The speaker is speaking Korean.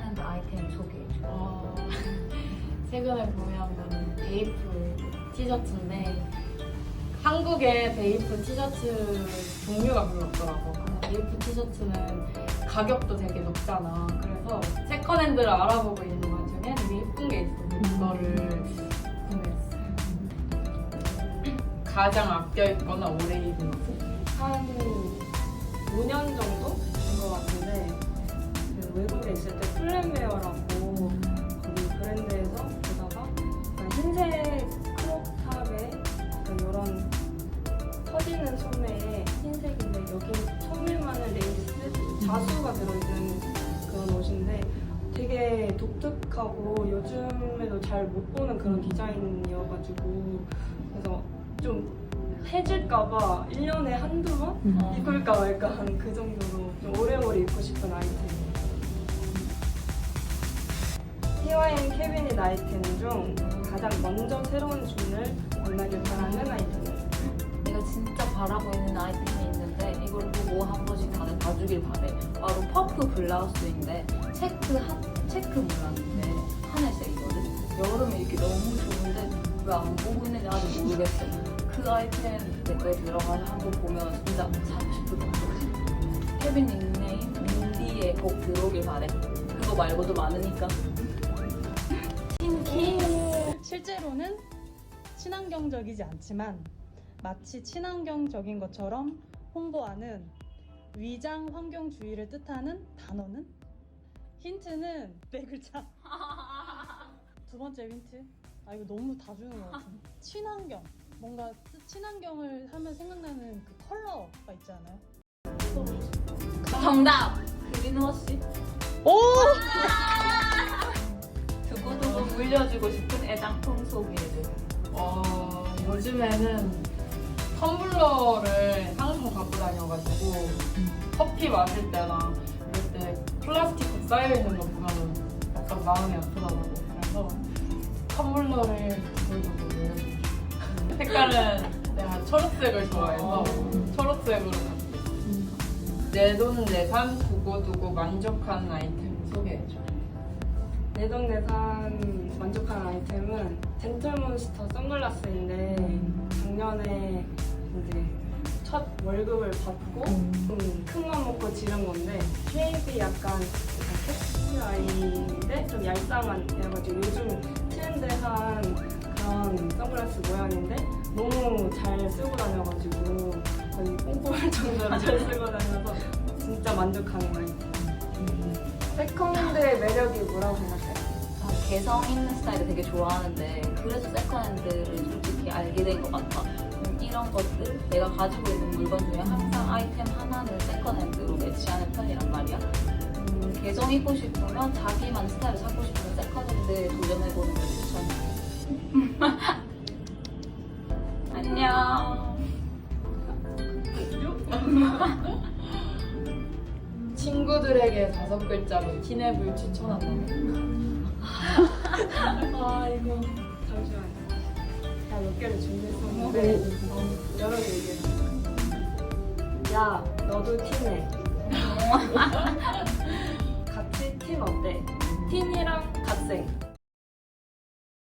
트렌드 아이템 소개해줘. 어, 최근에 보면 저는 베이프 티셔츠인데 한국의 베이프 티셔츠 종류가 별로 없더라고. 베이프 티셔츠는 가격도 되게 높잖아. 그래서 세컨핸드를 알아보고 있는 와중에 되게 예쁜 게 있어. 그거를 구매했어요. 가장 아껴 입거나 오래 입은 옷? 한 5년 정도 된 것 같은데 그 외국에 있을 때 플랜웨어라고 거기 브랜드에서 보다가 약간 흰색 크롭탑에 약간 이런 퍼지는 소매에 흰색인데 여기 소매만은 레이스 자수가 들어있는 그런 옷인데 되게 독특하고 요즘에도 잘 못 보는 그런 디자인이어가지고 그래서 좀 해질까봐 1년에 한두 번 입을까 말까 한 그 정도로 좀 오래오래 입고 싶은 아이템. TYM 캐비닛 아이템 중 가장 먼저 새로운 준을 만나길 바라는 아이템. 내가 진짜 바라고 있는 아이템이 있는데 이걸 보고 한 번씩 다들 봐주길 바래. 바로 퍼프 블라우스인데 체크 하, 체크 몰랐는데 하늘색 이거든. 여름에 이렇게 너무 좋은데 왜 안 보고 있는지 아직 모르겠어. 그 아이템 댓글에 들어가서 한번 보면 진짜 사고 싶을 것 같아. 케빈 닉네임 민디에 꼭 들어오길 바래. 그거 말고도 많으니까. 실제로는 친환경적이지 않지만 마치 친환경적인 것처럼 홍보하는 위장 환경주의를 뜻하는 단어는 힌트는 네 글자. 두 번째 힌트. 아 이거 너무 다 주는 것 같아. 친환경. 뭔가 친환경을 하면 생각나는 그 컬러가 있지 않아요? 정답! 그린워시. 오! 물려주고 싶은 애장품 소개해줘. 어, 요즘에는 텀블러를 항상 갖고 다녀가지고 커피 마실 때나 이럴 때 플라스틱 쌓여 있는 거 보면 약간 마음이 아프더라고. 그래서 텀블러를 물려주고 싶어요. 색깔은 내가 초록색을 좋아해서 초록색으로 갖고 내돈 내산 두고두고 만족한 아이템 소개해줘. 내돈내산 만족한 아이템은 젠틀몬스터 선글라스인데 작년에 이제 첫 월급을 받고 좀큰맘 먹고 지른 건데 쉐입이 약간 캡슐 아이인데 좀 얄쌍한 해가지고 요즘 트렌드한 그런 선글라스 모양인데 너무 잘 쓰고 다녀가지고 거의 뽕뽕할 정도로 잘 쓰고 다녀서 진짜 만족하는 아이템. 세컨핸드의 매력이 뭐라고 생각해요? 아, 개성 있는 스타일을 되게 좋아하는데 그래서 세컨핸드를 솔직히 알게 된 것 같아. 음, 이런 것들 내가 가지고 있는 물건 중에 항상 아이템 하나는 세컨핸드로 매치하는 편이란 말이야. 음, 개성 있고 싶으면 자기만 스타일을 찾고 싶으면 세컨핸드에 도전해보는 걸 추천해. 친구들에게 다섯 글자로 티냅을 추천한다. 아 이거 잠시만요. 제가 몇 개를 준비했었는데 어, 여러 개 얘기해요. 야 너도 팀해. 같이 팀 어때? 팀이랑 갓생.